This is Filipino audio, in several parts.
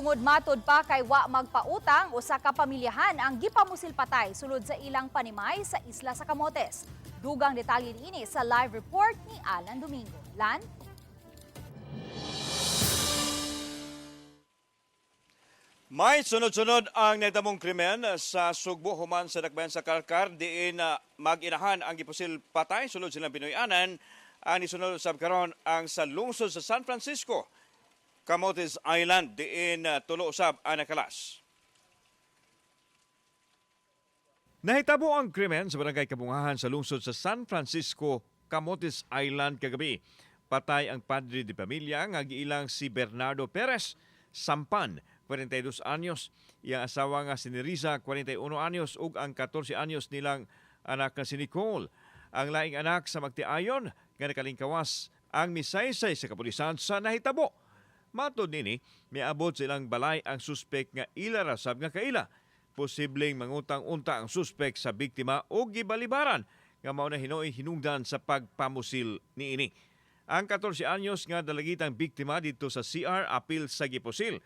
Tungod matod pa kay wa magpautang usa ka pamilyahan ang gipamusil patay sulod sa ilang panimay sa isla sa Camotes. Dugang detalye ini sa live report ni Alan Domingo. Lan? May sunod-sunod ang natamong krimen sa Sugbo human sa Dakbayan sa Karkar diin uh, mag-inahan ang gipusil patay sulod silang Pinoyanan ang nisunod sa karon ang sa lungsod sa San Francisco Camotes Island diin uh, tulo usab ang nakalas. Nahitabo ang krimen sa barangay Kabungahan sa lungsod sa San Francisco, Camotes Island kagabi. Patay ang padre de pamilya nga giilang si Bernardo Perez Sampan, 42 anyos. Iyang asawa nga si Nerissa, 41 anyos ug ang 14 anyos nilang anak nga si Nicole. Ang laing anak sa magtiayon nga nakalingkawas ang misaysay sa kapulisan sa nahitabo. Matod nini, miabot sa ilang balay ang suspek nga ila rasab nga kaila posibleng mangutang-unta ang suspek sa biktima o gibalibaran nga mao na hinoy hinungdan sa pagpamusil niini. Ang 14 anyos nga dalagitang biktima dito sa CR apil sa gipusil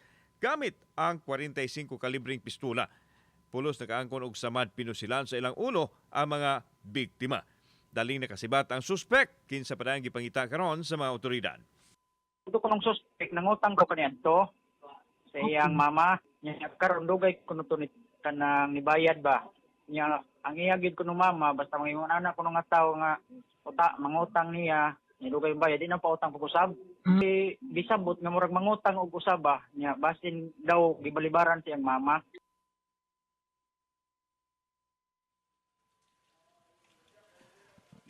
gamit ang 45 kalibring pistola. Pulos nakaangkon og samad pinusilan sa ilang ulo ang mga biktima. Daling nakasibat ang suspek kinsa pa gipangita karon sa mga otoridad. Ito ko nung suspect, nangutang ko kaniyan to sa iyang mama. Niya karon dugay ko nuto ni kanang nibayad ba. Niya ang iyagid ko no mama basta mangingon anak ko nung nga tao nga uta mangutang niya ni dugay bayad di na pa utang pag-usab. Si bisabot nga murag mangutang og usab ba niya basin daw gibalibaran siyang mama.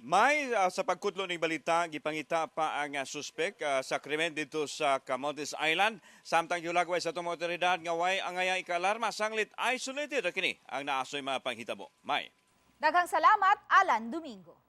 May ah, sa pagkutlo ng balita, gipangita pa ang ah, suspek ah, sa krimen dito sa Camotes Island. Samtang yulagway sa itong otoridad nga way angaya ikalarma sanglit isolated kini ang naasoy mga panghitabo. May. Daghang salamat, Alan Domingo.